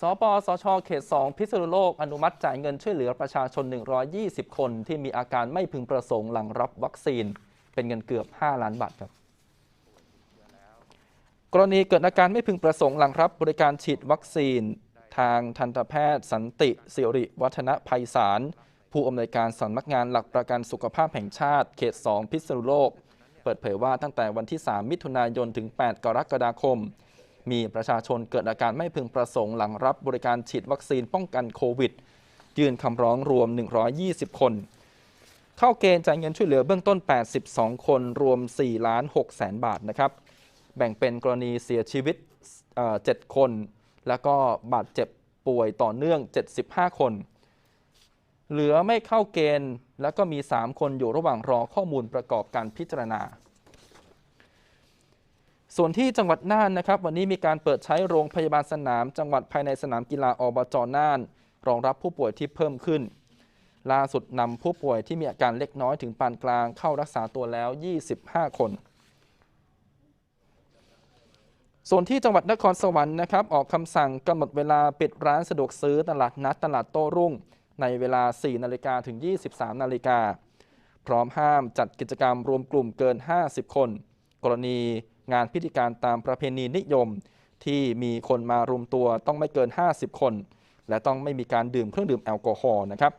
สปสช เขต 2 พิษณุโลก อนุมัติจ่ายเงินช่วยเหลือประชาชน 120 คนที่มีอาการไม่พึงประสงค์หลังรับวัคซีน เป็นเงินเกือบ 5 ล้านบาทครับ กรณีเกิดอาการไม่พึงประสงค์หลังรับบริการฉีดวัคซีน ทางทันตแพทย์ สันติสิริ วัฒนภัยสาร ผู้อำนวยการสำนักงานหลักประกันสุขภาพแห่งชาติ เขต 2 พิษณุโลก เปิดเผยว่าตั้งแต่วันที่ 3 มิถุนายนถึง 8 กรกฎาคม มีประชาชนเกิดอาการไม่พึงประสงค์หลังรับบริการฉีดวัคซีนป้องกันโควิด ยื่นคำร้องรวม 120 คน เข้าเกณฑ์จ่ายเงินช่วยเหลือเบื้องต้น 82 คนรวม4ล้าน6แสนบาทนะครับ แบ่งเป็นกรณีเสียชีวิต 7 คน แล้วก็บาดเจ็บป่วยต่อเนื่อง 75 คน เหลือไม่เข้าเกณฑ์ แล้วก็มี 3 คนอยู่ระหว่างรอข้อมูลประกอบการพิจารณา ส่วนที่จังหวัดน่านนะครับ วันนี้มีการเปิดใช้โรงพยาบาลสนาม จังหวัดภายในสนามกีฬาอบจน่าน รองรับผู้ป่วยที่เพิ่มขึ้น ล่าสุดนำผู้ป่วยที่มีอาการเล็กน้อยถึงปานกลางเข้ารักษาตัวแล้ว 25 คน ส่วนที่จังหวัดนครสวรรค์นะครับ ออกคำสั่งกำหนดเวลาปิดร้านสะดวกซื้อตลาดนัดตลาดโต้รุ่ง ในเวลา 4 นาฬิกาถึง 23 นาฬิกาพร้อมห้ามจัดกิจกรรมรวมกลุ่มเกิน 50 คน กรณี งานพิธีการตามประเพณีนิยม ที่มีคนมารวมตัวต้องไม่เกิน 50 คน และต้องไม่มีการดื่มเครื่องดื่มแอลกอฮอล์นะครับ